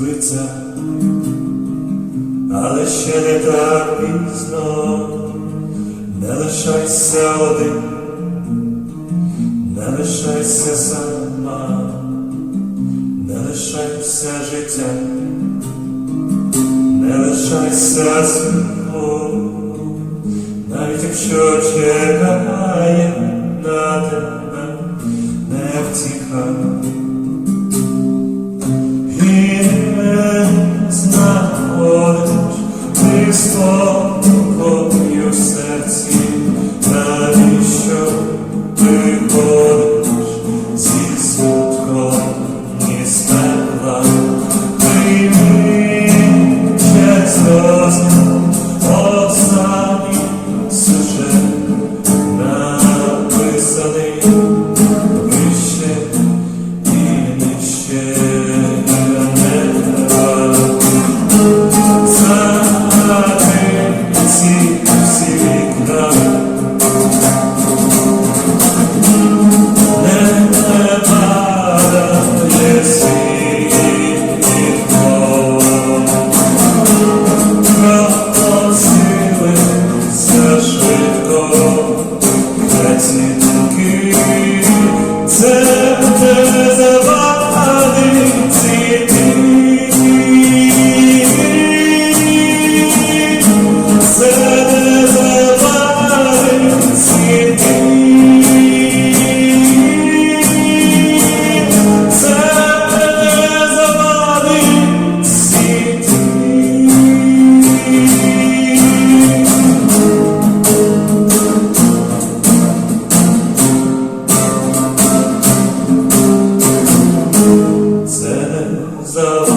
збиться, але ще не так пізно, не лишайся один, не лишайся сама, не лишайся життя, не лишайся сміхом, навіть якщо чекає song the